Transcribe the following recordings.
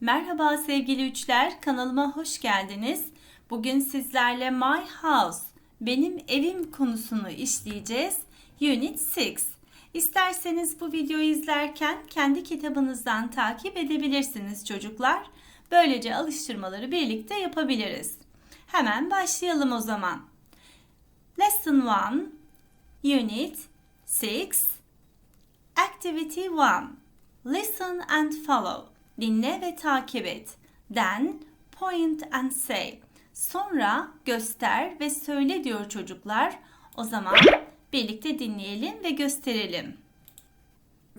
Merhaba sevgili üçler, kanalıma hoş geldiniz. Bugün sizlerle My House, benim evim konusunu işleyeceğiz. Unit 6. İsterseniz bu videoyu izlerken kendi kitabınızdan takip edebilirsiniz çocuklar. Böylece alıştırmaları birlikte yapabiliriz. Hemen başlayalım o zaman. Lesson 1, Unit 6, Activity 1. Listen and follow. Dinle ve takip et. Then point and say. Sonra göster ve söyle diyor çocuklar. O zaman birlikte dinleyelim ve gösterelim.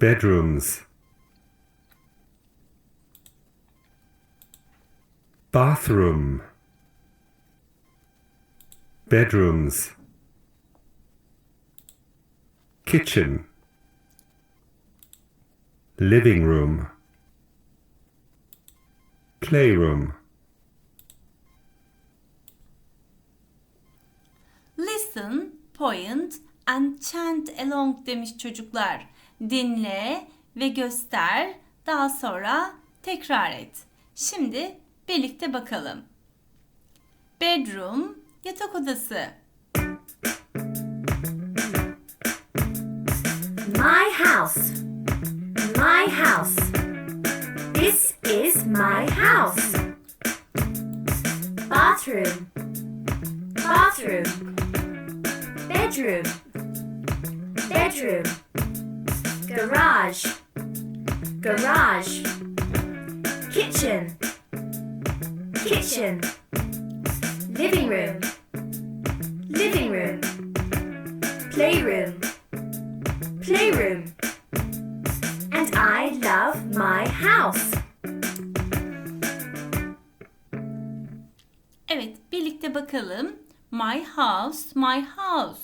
Bedrooms. Bathroom. Bedrooms. Kitchen. Living room. Playroom. Listen, point and chant along demiş çocuklar. Dinle ve göster. Daha sonra tekrar et. Şimdi birlikte bakalım. Bedroom, yatak odası. My house. My house. This is my house. Bathroom. Bathroom. Bedroom. Bedroom. Garage. Garage. Kitchen. Kitchen. Living room. Living room. Playroom playroom. Love my house. Evet, birlikte bakalım. My house, my house.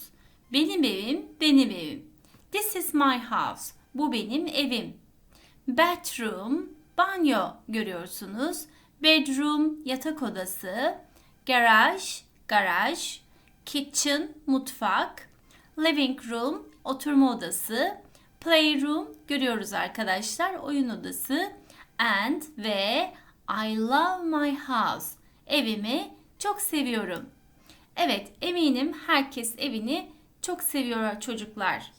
Benim evim, benim evim. This is my house. Bu benim evim. Bathroom, banyo görüyorsunuz. Bedroom, yatak odası. Garage, garaj. Kitchen, mutfak. Living room, oturma odası. Playroom görüyoruz arkadaşlar, oyun odası. And ve I love my house. Evimi çok seviyorum. Evet, eminim herkes evini çok seviyor çocuklar.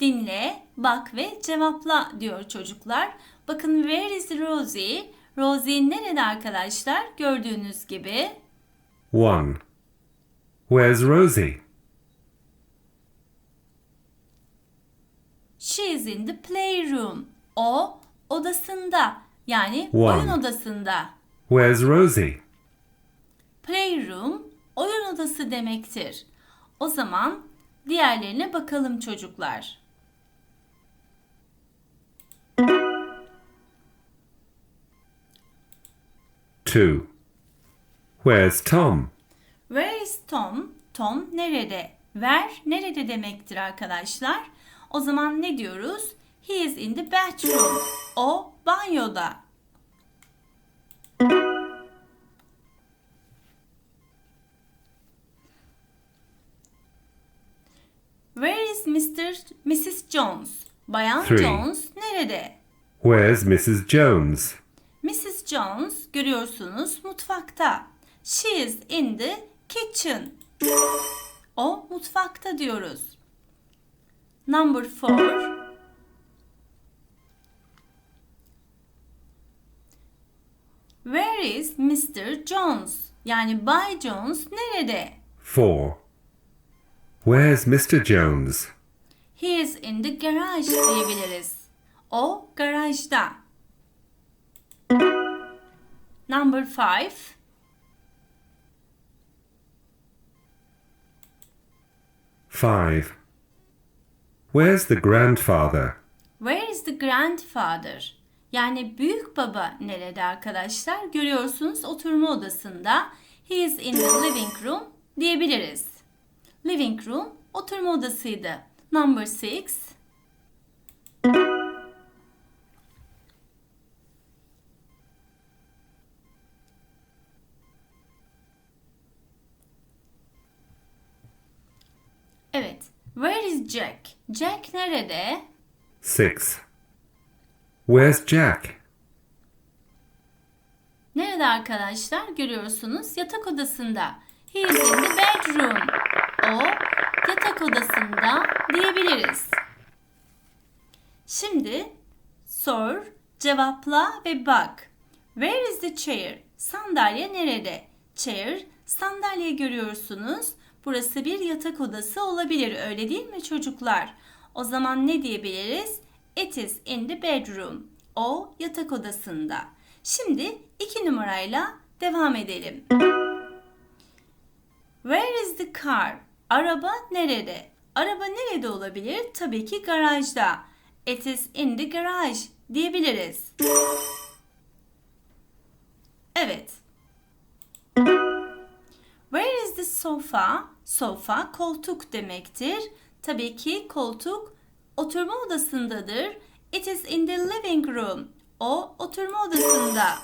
Dinle, bak ve cevapla diyor çocuklar. Bakın where is Rosie? Rosie nerede arkadaşlar? Gördüğünüz gibi. 1. Where's Rosie? She is in the playroom. O odasında yani One. oyun odasında. Where's Rosie? Playroom oyun odası demektir. O zaman diğerlerine bakalım çocuklar. Two. Where's Tom? Where is Tom? Tom nerede? Where nerede demektir arkadaşlar. O zaman ne diyoruz? He is in the bathroom. O banyoda. Where is Mr. Mrs. Jones? Bayan Three. Jones nerede? Where's Mrs. Jones? Mrs. Jones görüyorsunuz mutfakta. She is in the kitchen. O mutfakta diyoruz. Number four. Where is Mr. Jones? Yani Bay Jones nerede? Four. Where's Mr. Jones? He is in the garage diyebiliriz. O garajda. Number five. Five. Where's the grandfather? Where is the grandfather? Yani büyük baba nerede arkadaşlar? Görüyorsunuz oturma odasında. He is in the living room diyebiliriz. Living room oturma odasıydı. Number 6. is Jack? Jack nerede? Six. Where's Jack? arkadaşlar görüyorsunuz yatak odasında. He is in the bedroom. O yatak odasında diyebiliriz. Şimdi sor, cevapla ve bak. Where is the chair? Sandalye nerede? Chair, sandalye görüyorsunuz. Burası bir yatak odası olabilir öyle değil mi çocuklar? O zaman ne diyebiliriz? It is in the bedroom. O yatak odasında. Şimdi iki numarayla devam edelim. Where is the car? Araba nerede? Araba nerede olabilir? Tabii ki garajda. It is in the garage diyebiliriz. Evet. Where is the sofa? Sofa koltuk demektir. Tabii ki koltuk oturma odasındadır. It is in the living room. O oturma odasında.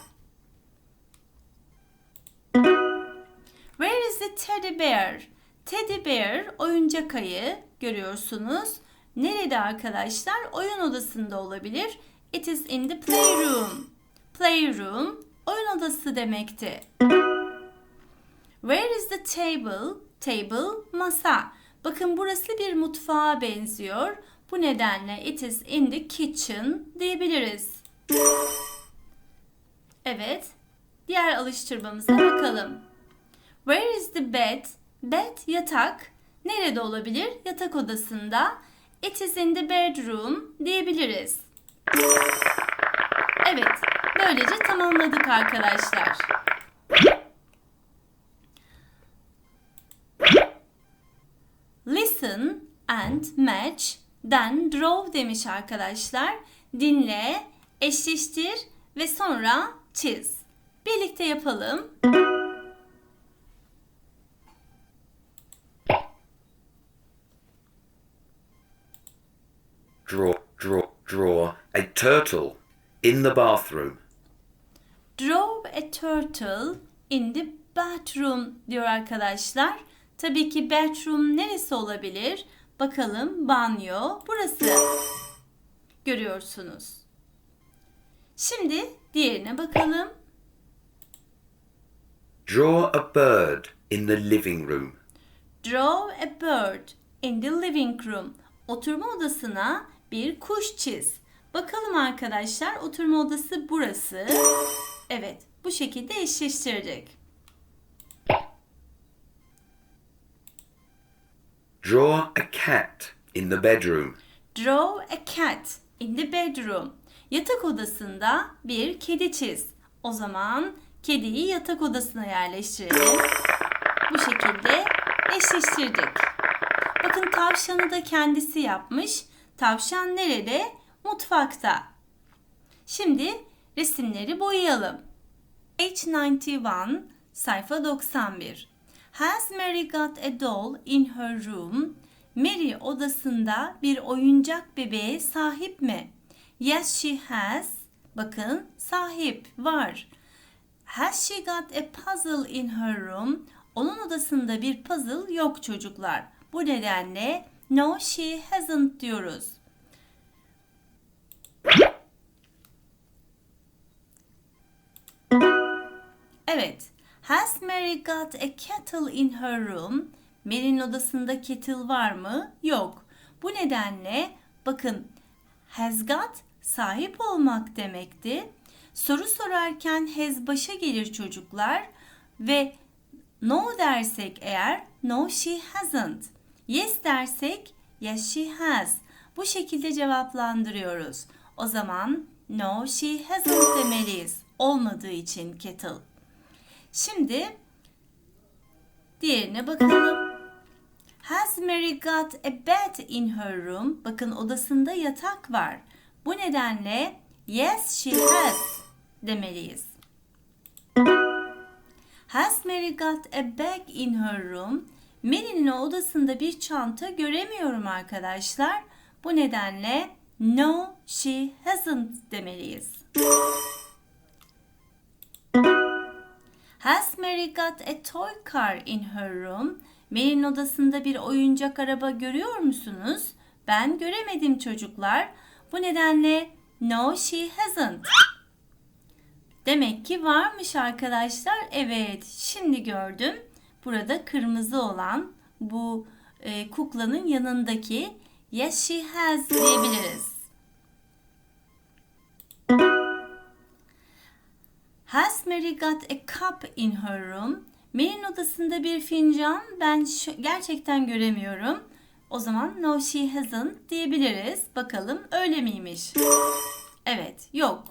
Where is the teddy bear? Teddy bear oyuncak ayı görüyorsunuz. Nerede arkadaşlar? Oyun odasında olabilir. It is in the playroom. Playroom oyun odası demekti. Where is the table? Table masa. Bakın burası bir mutfağa benziyor. Bu nedenle it is in the kitchen diyebiliriz. Evet. Diğer alıştırmamıza bakalım. Where is the bed? Bed yatak. Nerede olabilir? Yatak odasında. It is in the bedroom diyebiliriz. Evet. Böylece tamamladık arkadaşlar. Listen and match then draw demiş arkadaşlar. Dinle, eşleştir ve sonra çiz. Birlikte yapalım. draw, draw, draw a turtle in the bathroom. Draw a turtle in the bathroom diyor arkadaşlar. Tabii ki bathroom neresi olabilir? Bakalım banyo burası. Görüyorsunuz. Şimdi diğerine bakalım. Draw a bird in the living room. Draw a bird in the living room. Oturma odasına bir kuş çiz. Bakalım arkadaşlar oturma odası burası. Evet bu şekilde eşleştirdik. Draw a cat in the bedroom. Draw a cat in the bedroom. Yatak odasında bir kedi çiz. O zaman kediyi yatak odasına yerleştirelim. Bu şekilde eşleştirdik. Bakın tavşanı da kendisi yapmış. Tavşan nerede? Mutfakta. Şimdi resimleri boyayalım. Page 91, sayfa 91. Has Mary got a doll in her room? Mary odasında bir oyuncak bebeğe sahip mi? Yes, she has. Bakın sahip var. Has she got a puzzle in her room? Onun odasında bir puzzle yok çocuklar. Bu nedenle no she hasn't diyoruz. Evet. Has Mary got a kettle in her room? Mary'nin odasında kettle var mı? Yok. Bu nedenle bakın has got sahip olmak demekti. Soru sorarken has başa gelir çocuklar ve no dersek eğer no she hasn't. Yes dersek yes she has. Bu şekilde cevaplandırıyoruz. O zaman no she hasn't demeliyiz. Olmadığı için kettle. Şimdi diğerine bakalım. Has Mary got a bed in her room? Bakın odasında yatak var. Bu nedenle yes she has demeliyiz. Has Mary got a bag in her room? Mary'nin odasında bir çanta göremiyorum arkadaşlar. Bu nedenle no she hasn't demeliyiz. Has Mary got a toy car in her room? Mary'nin odasında bir oyuncak araba görüyor musunuz? Ben göremedim çocuklar. Bu nedenle no she hasn't. Demek ki varmış arkadaşlar. Evet, şimdi gördüm. Burada kırmızı olan bu e, kuklanın yanındaki yes she has diyebiliriz. Has Mary got a cup in her room? Mary'nin odasında bir fincan ben gerçekten göremiyorum. O zaman no she hasn't diyebiliriz. Bakalım öyle miymiş? Evet, yok.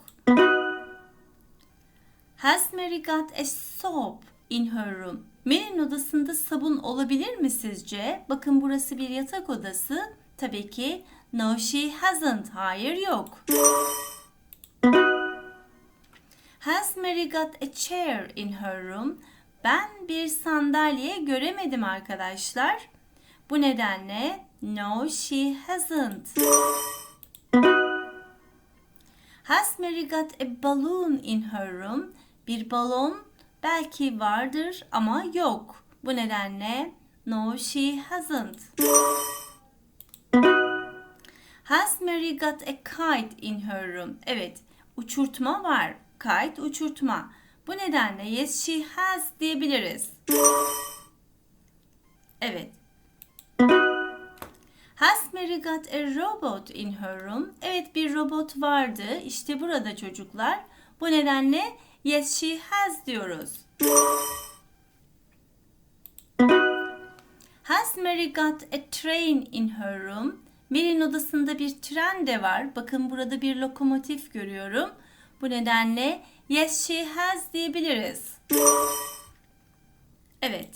Has Mary got a soap in her room? Mary'nin odasında sabun olabilir mi sizce? Bakın burası bir yatak odası. Tabii ki no she hasn't. Hayır yok. Has Mary got a chair in her room? Ben bir sandalye göremedim arkadaşlar. Bu nedenle no she hasn't. Has Mary got a balloon in her room? Bir balon belki vardır ama yok. Bu nedenle no she hasn't. Has Mary got a kite in her room? Evet, uçurtma var. Kite uçurtma. Bu nedenle yes she has diyebiliriz. Evet. Has Mary got a robot in her room? Evet bir robot vardı. İşte burada çocuklar. Bu nedenle yes she has diyoruz. Has Mary got a train in her room? Mary'nin odasında bir tren de var. Bakın burada bir lokomotif görüyorum. Bu nedenle yes she has diyebiliriz. Evet.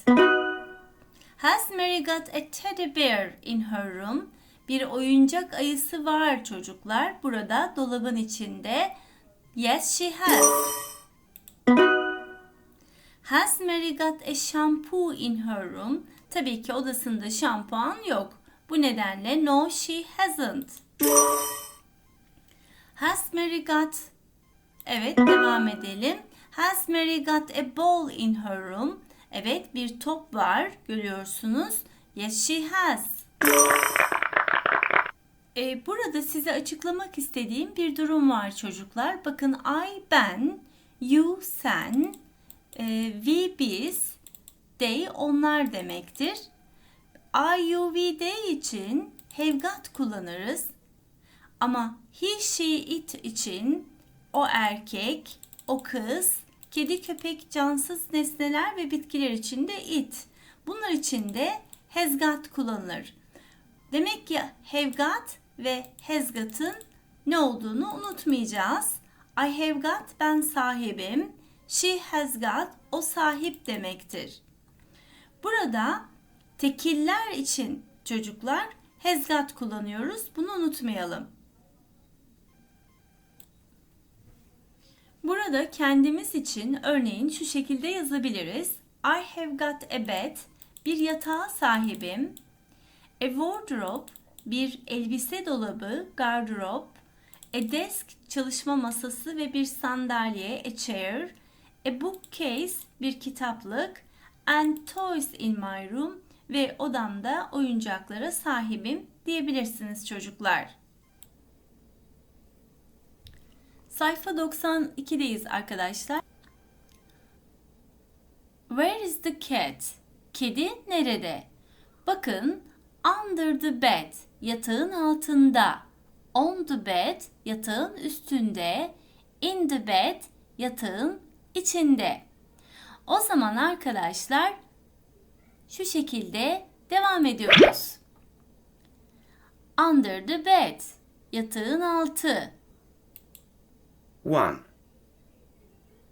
Has Mary got a teddy bear in her room? Bir oyuncak ayısı var çocuklar. Burada dolabın içinde. Yes she has. Has Mary got a shampoo in her room? Tabii ki odasında şampuan yok. Bu nedenle no she hasn't. Has Mary got Evet devam edelim. Has Mary got a ball in her room? Evet bir top var görüyorsunuz. Yes she has. Ee, burada size açıklamak istediğim bir durum var çocuklar. Bakın I ben, you sen, e, we biz, they onlar demektir. I, you, we, they için have got kullanırız. Ama he, she, it için o erkek, o kız, kedi, köpek, cansız nesneler ve bitkiler için de it. Bunlar için de has got kullanılır. Demek ki have got ve has got'ın ne olduğunu unutmayacağız. I have got ben sahibim. She has got o sahip demektir. Burada tekiller için çocuklar has got kullanıyoruz. Bunu unutmayalım. Burada kendimiz için örneğin şu şekilde yazabiliriz. I have got a bed, bir yatağa sahibim. A wardrobe, bir elbise dolabı, gardırop. A desk, çalışma masası ve bir sandalye, a chair. A bookcase, bir kitaplık. And toys in my room ve odamda oyuncaklara sahibim diyebilirsiniz çocuklar. Sayfa 92'deyiz arkadaşlar. Where is the cat? Kedi nerede? Bakın under the bed yatağın altında. On the bed yatağın üstünde. In the bed yatağın içinde. O zaman arkadaşlar şu şekilde devam ediyoruz. Under the bed yatağın altı. 1.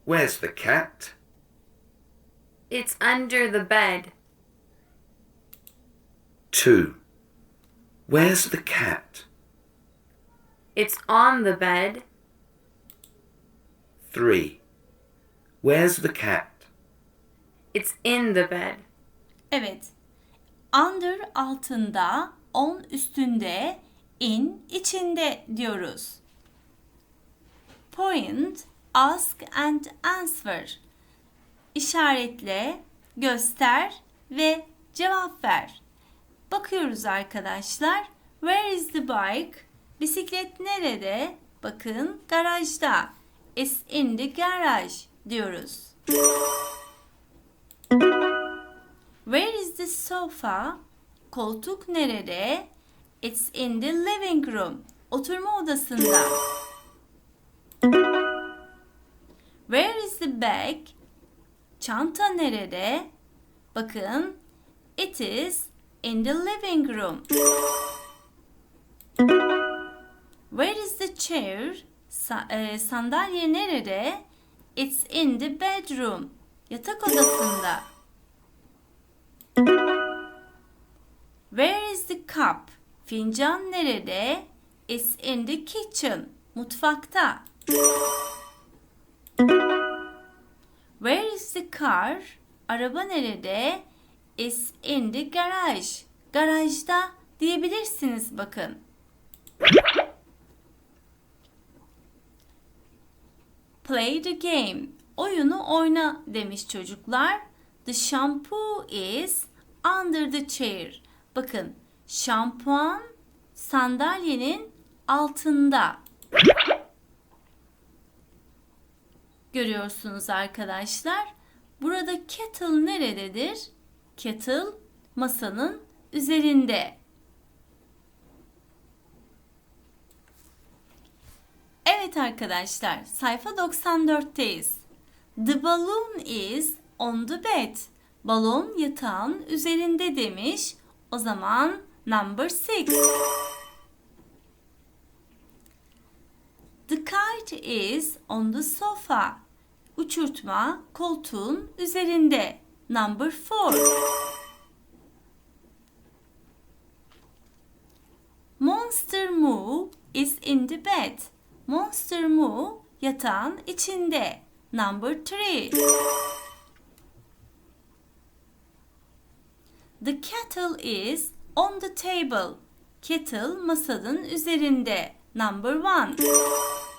Where's the cat? It's under the bed. 2. Where's the cat? It's on the bed. 3. Where's the cat? It's in the bed. Evet. Under altında, on üstünde, in içinde diyoruz. Point, ask and answer. İşaretle, göster ve cevap ver. Bakıyoruz arkadaşlar. Where is the bike? Bisiklet nerede? Bakın garajda. It's in the garage diyoruz. Where is the sofa? Koltuk nerede? It's in the living room. Oturma odasında. Where is the bag? Çanta nerede? Bakın. It is in the living room. Where is the chair? Sa- e, sandalye nerede? It's in the bedroom. Yatak odasında. Where is the cup? Fincan nerede? It's in the kitchen. Mutfakta. Where is the car? Araba nerede? It's in the garage. Garajda diyebilirsiniz bakın. Play the game. Oyunu oyna demiş çocuklar. The shampoo is under the chair. Bakın şampuan sandalyenin altında. Görüyorsunuz arkadaşlar. Burada kettle nerededir? Kettle masanın üzerinde. Evet arkadaşlar, sayfa 94'teyiz. The balloon is on the bed. Balon yatağın üzerinde demiş. O zaman number 6. The kite is on the sofa. Uçurtma koltuğun üzerinde. Number 4. Monster Moo is in the bed. Monster Moo yatağın içinde. Number 3. The kettle is on the table. Kettle masanın üzerinde. Number 1.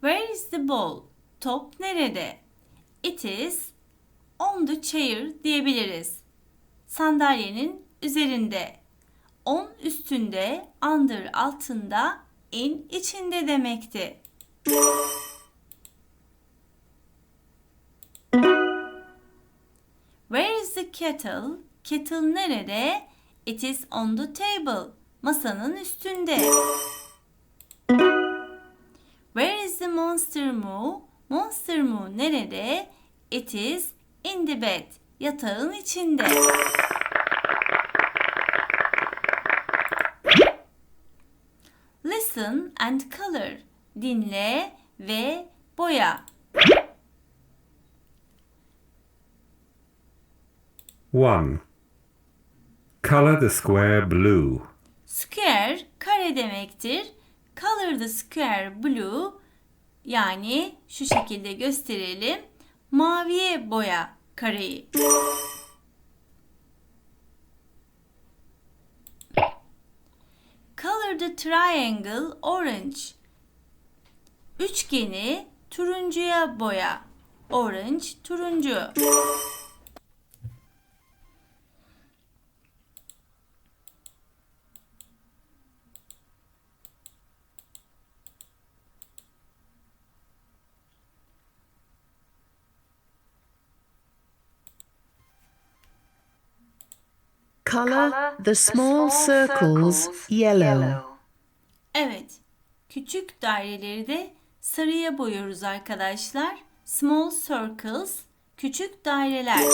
Where is the ball? Top nerede? It is on the chair diyebiliriz. Sandalyenin üzerinde. On üstünde, under altında, in içinde demekti. Where is the kettle? Kettle nerede? It is on the table. Masanın üstünde. Monster moo? Monster moo nerede? It is in the bed. Yatağın içinde. Listen and color. Dinle ve boya. 1. Color the square blue. Square kare demektir. Color the square blue yani şu şekilde gösterelim. Maviye boya kareyi. Color the triangle orange. Üçgeni turuncuya boya. Orange turuncu. Color the small circles yellow. Evet. Küçük daireleri de sarıya boyuyoruz arkadaşlar. Small circles, küçük daireler.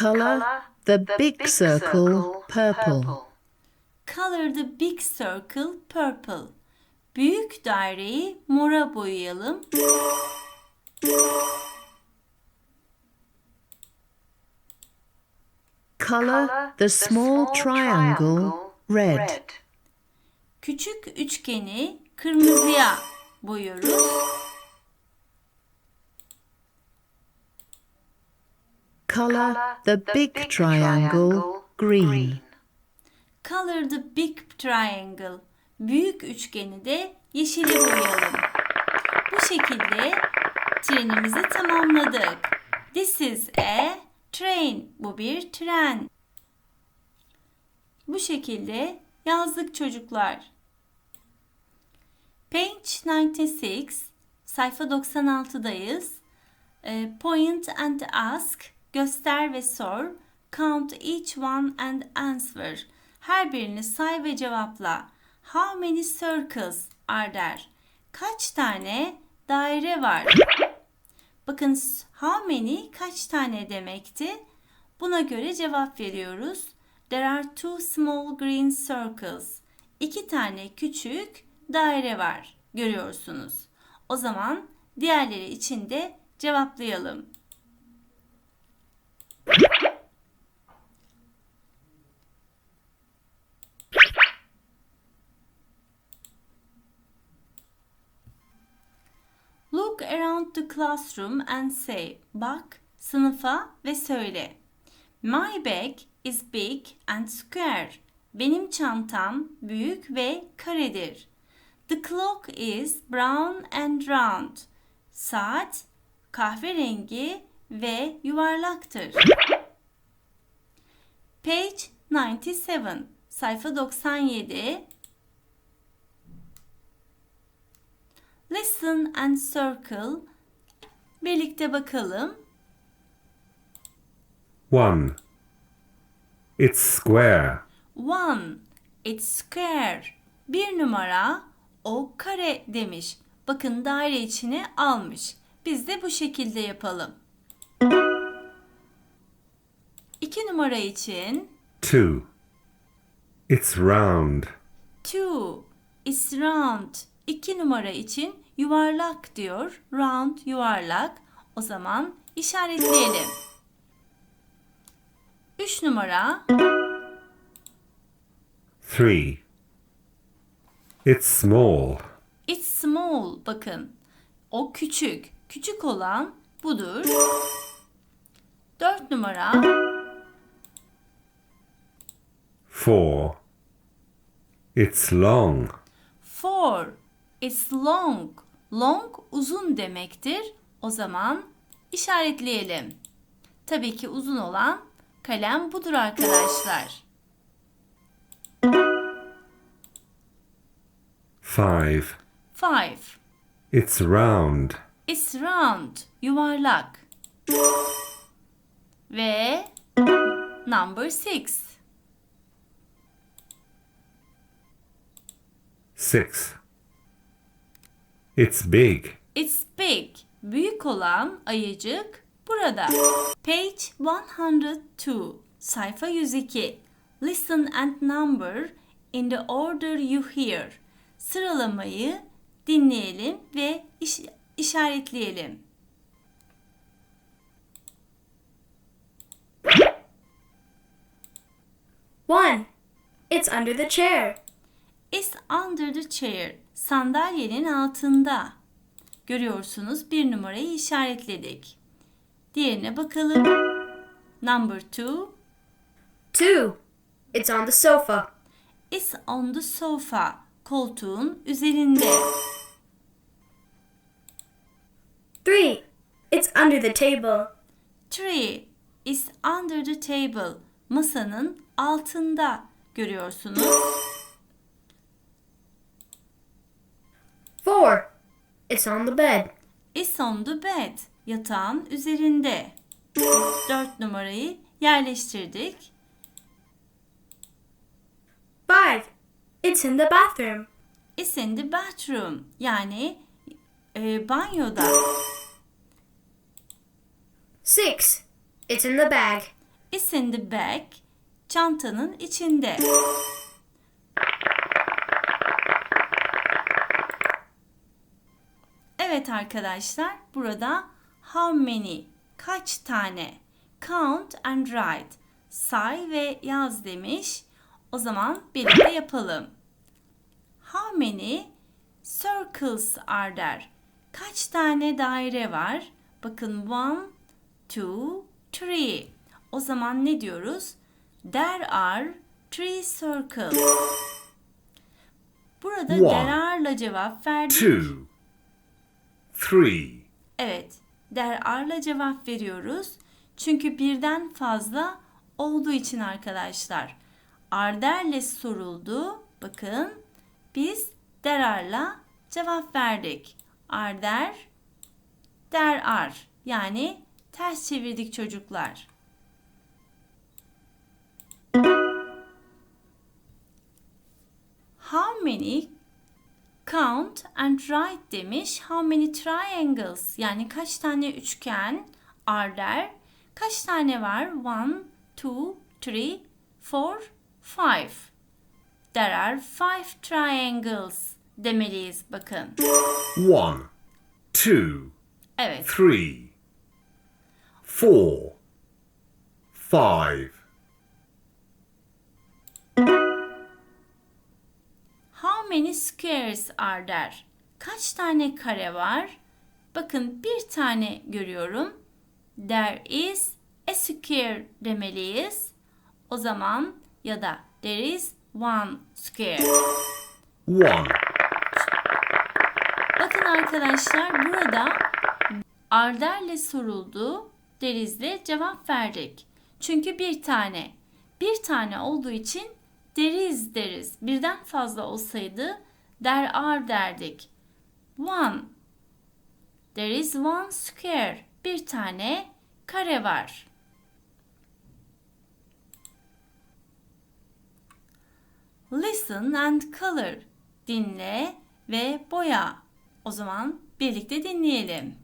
Color the big circle purple. Color the big circle purple. Büyük daireyi mora boyayalım. Color the small triangle red. Küçük üçgeni kırmızıya boyuyoruz. Color the big triangle green. Color the big triangle. Büyük üçgeni de yeşile boyayalım. Bu şekilde trenimizi tamamladık. This is a train. Bu bir tren. Bu şekilde yazdık çocuklar. Page 96, sayfa 96'dayız. Ee, point and ask, göster ve sor. Count each one and answer. Her birini say ve cevapla. How many circles are there? Kaç tane daire var? Bakın how many kaç tane demekti? Buna göre cevap veriyoruz. There are two small green circles. İki tane küçük daire var. Görüyorsunuz. O zaman diğerleri için de cevaplayalım. Classroom and say. Bak sınıfa ve söyle. My bag is big and square. Benim çantam büyük ve karedir. The clock is brown and round. Saat kahverengi ve yuvarlaktır. Page 97. Sayfa 97. Listen and circle. Birlikte bakalım. 1. It's square. One, it's square. Bir numara, o kare demiş. Bakın daire içine almış. Biz de bu şekilde yapalım. İki numara için 2. It's round. two, it's round. İki numara için yuvarlak diyor. Round, yuvarlak. O zaman işaretleyelim. Üç numara 3. It's small. It's small. Bakın. O küçük. Küçük olan budur. Dört numara. 4. It's long. Four. It's long. Long uzun demektir. O zaman işaretleyelim. Tabii ki uzun olan kalem budur arkadaşlar. 5. Five. It's round. It's round. Yuvarlak. Ve number six. 6. It's big. It's big. Büyük olan ayıcık burada. Page 102. Sayfa 102. Listen and number in the order you hear. Sıralamayı dinleyelim ve iş- işaretleyelim. One. It's under the chair. Is under the chair. Sandalyenin altında. Görüyorsunuz bir numarayı işaretledik. Diğerine bakalım. Number two Two. It's on the sofa. is on the sofa. Koltuğun üzerinde. Three. It's under the table. Three is under the table. Masanın altında. Görüyorsunuz. Four. It's on the bed. Is on the bed. Yatağın üzerinde. Dört numarayı yerleştirdik. Five. It's in the bathroom. is in the bathroom. Yani e, banyoda. Six. It's in the bag. Is in the bag. Çantanın içinde. Evet arkadaşlar burada how many kaç tane count and write say ve yaz demiş. O zaman birlikte yapalım. How many circles are there? Kaç tane daire var? Bakın one, two, three. O zaman ne diyoruz? There are three circles. Burada One, there are'la cevap verdik. 2. 3. Evet, there are'la cevap veriyoruz. Çünkü birden fazla olduğu için arkadaşlar. Arder'le soruldu. Bakın biz derarla cevap verdik. Arder, der ar. Yani ters çevirdik çocuklar. How many count and write demiş. How many triangles yani kaç tane üçgen are there? Kaç tane var? One, two, three, four, five. There are five triangles demeliyiz bakın. One, two, Evet. three, four, five. Many squares are there? Kaç tane kare var? Bakın bir tane görüyorum. There is a square demeliyiz. O zaman ya da there is one square. One, Bakın arkadaşlar burada Arder'le soruldu. Deriz'le cevap verdik. Çünkü bir tane. Bir tane olduğu için deriz deriz. Birden fazla olsaydı there are derdik. One. There is one square. Bir tane kare var. Listen and color. Dinle ve boya. O zaman birlikte dinleyelim.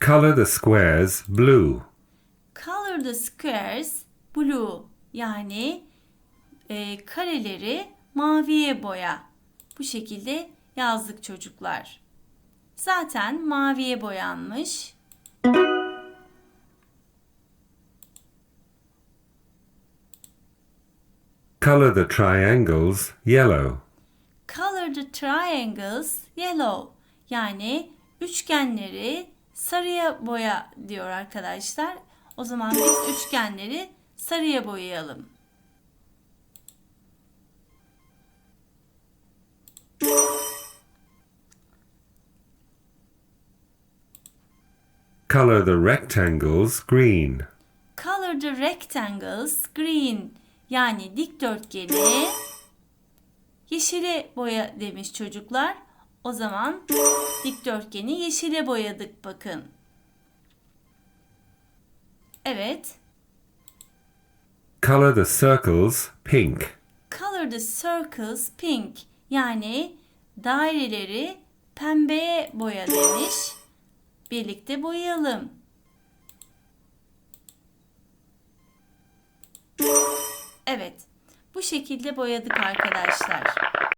color the squares blue. Color the squares blue. Yani e, kareleri maviye boya. Bu şekilde yazdık çocuklar. Zaten maviye boyanmış. Color the triangles yellow. Color the triangles yellow. Yani üçgenleri sarıya boya diyor arkadaşlar. O zaman biz üçgenleri sarıya boyayalım. Color the rectangles green. Color the rectangles green. Yani dikdörtgeni yeşile boya demiş çocuklar. O zaman dikdörtgeni yeşile boyadık bakın. Evet. Color the circles pink. Color the circles pink. Yani daireleri pembeye boya demiş. Birlikte boyayalım. Evet. Bu şekilde boyadık arkadaşlar.